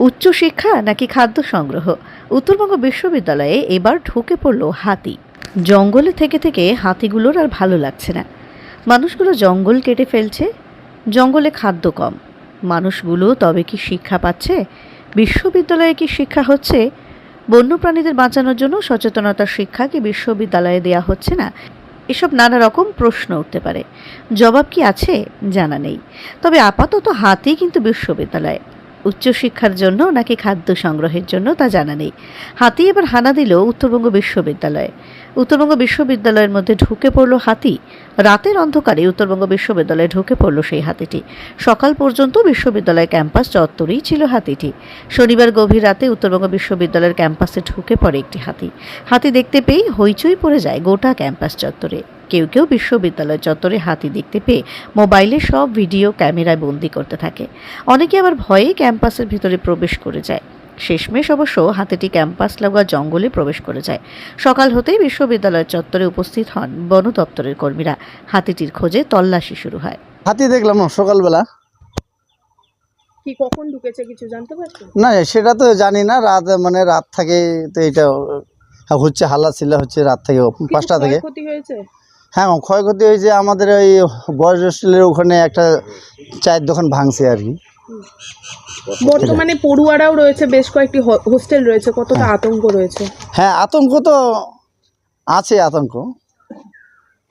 উচ্চশিক্ষা নাকি খাদ্য সংগ্রহ? উত্তরবঙ্গ বিশ্ববিদ্যালয়ে এবার ঢুকে পড়ল হাতি। জঙ্গলে থেকে থেকে হাতিগুলোর আর ভালো লাগছে না। মানুষগুলো জঙ্গল কেটে ফেলছে, জঙ্গলে খাদ্য কম। মানুষগুলো তবে কি শিক্ষা পাচ্ছে? বিশ্ববিদ্যালয়ে কি শিক্ষা হচ্ছে? বন্যপ্রাণীদের বাঁচানোর জন্য সচেতনতার শিক্ষা কি বিশ্ববিদ্যালয়ে দেয়া হচ্ছে না? এসব নানা রকম প্রশ্ন উঠতে পারে। জবাব কি আছে? জানা নেই। তবে আপাতত হাতি কিন্তু বিশ্ববিদ্যালয়ে। উচ্চশিক্ষার জন্য নাকি খাদ্য সংগ্রহের জন্য তা জানা নেই। হাতি এবার হানা দিল উত্তরবঙ্গ বিশ্ববিদ্যালয়ে। উত্তরবঙ্গ বিশ্ববিদ্যালয়ের মধ্যে ঢুকে পড়ল হাতি। রাতের অন্ধকারে উত্তরবঙ্গ বিশ্ববিদ্যালয়ে ঢুকে পড়ল সেই হাতিটি। সকাল পর্যন্ত বিশ্ববিদ্যালয় ক্যাম্পাস চত্বরেই ছিল হাতিটি। শনিবার গভীর রাতে উত্তরবঙ্গ বিশ্ববিদ্যালয়ের ক্যাম্পাসে ঢুকে পড়ে একটি হাতি। হাতি দেখতে পেয়েই হইচই পড়ে যায় গোটা ক্যাম্পাস চত্বরে। কেউ কেউ বিশ্ববিদ্যালয় চত্বরে হাতি দেখতে পেয়ে মোবাইলে সব ভিডিও ক্যামেরায় বন্দি করতে থাকে। অনেকে আবার ভয়ে ক্যাম্পাসের ভিতরে প্রবেশ করে যায়। শেষমেশ অবশ্য হাতিটি ক্যাম্পাস লাগোয়া জঙ্গলে প্রবেশ করে যায়। সকাল হতেই বিশ্ববিদ্যালয় চত্বরে উপস্থিত হন বন দপ্তরের কর্মীরা। হাতিটির খোঁজে তল্লাশি শুরু হয়। হাতি দেখলাম না সকালবেলা। কি কখন ঢুকেছে কিছু জানতে পারছেন না সেটা তো জানি না রাত মানে রাত থেকে তো এটা হচ্ছে হাল্লা চিল্লা হচ্ছে রাত থেকে পাঁচটা থেকে। ক্ষয়ক্ষতি হয়েছে? হ্যাঁ ক্ষয়ক্ষতি হয়েছে আমাদের ওই বয়স হোস্টেলের ওখানে একটা চায়ের দোকান ভাঙছে আর কি। বর্তমানে পড়ুয়ারাও রয়েছে বেশ কয়েকটি হোস্টেল রয়েছে কতটা আতঙ্ক রয়েছে? হ্যাঁ আতঙ্ক তো আছে আতঙ্ক।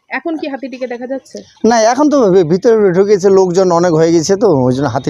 এখন কি হাতিটিকে দেখা যাচ্ছে? না এখন তো ভিতরে ঢুকেছে লোকজন অনেক হয়ে গেছে তো ওই জন্য হাতি